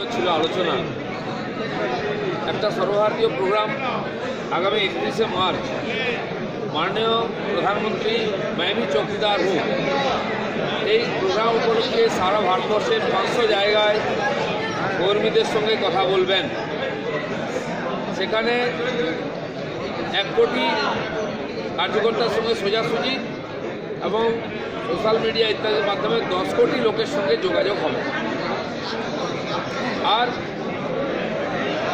বিষয়গুলো ছিল আলোচনা। একটা সর্বভারতীয় প্রোগ্রাম আগামী একত্রিশে মার্চ। মাননীয় প্রধানমন্ত্রী মাইমি চৌকিদার হোক। এই প্রোগ্রাম উপলক্ষে সারা ভারতবর্ষের পাঁচশো জায়গায় কর্মীদের সঙ্গে কথা বলবেন। সেখানে এক কোটি কার্যকর্তার সঙ্গে সোজাসুজি এবং সোশ্যাল মিডিয়া ইত্যাদির মাধ্যমে দশ কোটি লোকের সঙ্গে যোগাযোগ হবে। আর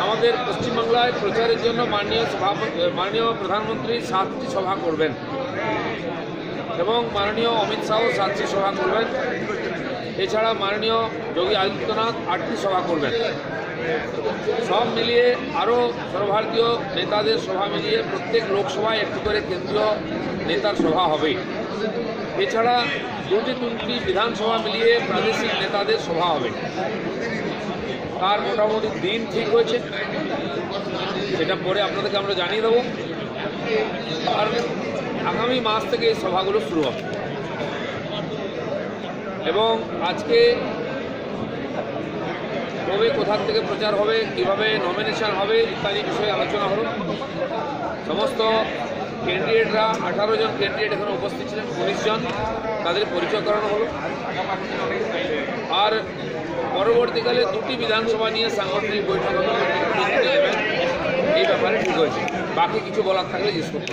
আমাদের পশ্চিমবাংলায় প্রচারের জন্য মাননীয় সভাপতি, মাননীয় প্রধানমন্ত্রী সাতটি সভা করবেন এবং মাননীয় অমিত শাহ সাতটি সভা করবেন। এছাড়া মাননীয় যোগী আদিত্যনাথ আটটি সভা করবেন। সব মিলিয়ে আরও সর্বভারতীয় নেতাদের সভা মিলিয়ে প্রত্যেক লোকসভায় একটি করে কেন্দ্রীয় নেতার সভা হবে এছাড়া দুটি তিনটি বিধানসভা মিলিয়ে প্রাদেশিক নেতাদের সভা হবে। তার মোটামুটি দিন ঠিক হয়েছে। সেটা পরে আপনাদেরকে আমরা জানিয়ে দেবো। আর আগামী মাস থেকে এই সভাগুলো শুরু হবে। এবং আজকে কবে, কোথার থেকে প্রচার হবে, কীভাবে নমিনেশন হবে ইত্যাদি বিষয়ে আলোচনা হলো। সমস্ত ক্যান্ডিডেটরা, আঠারো জন ক্যান্ডিডেট এখানে উপস্থিত ছিলেন, উনিশ জন। তাদের পরিচয় করানো হলো। আর পরবর্তীকালে দুটি বিধানসভা নিয়ে সাংগঠনিক বৈঠক এই ব্যাপারে ঠিক হয়েছে। বাকি কিছু বলার থাকলে জিজ্ঞেস করতে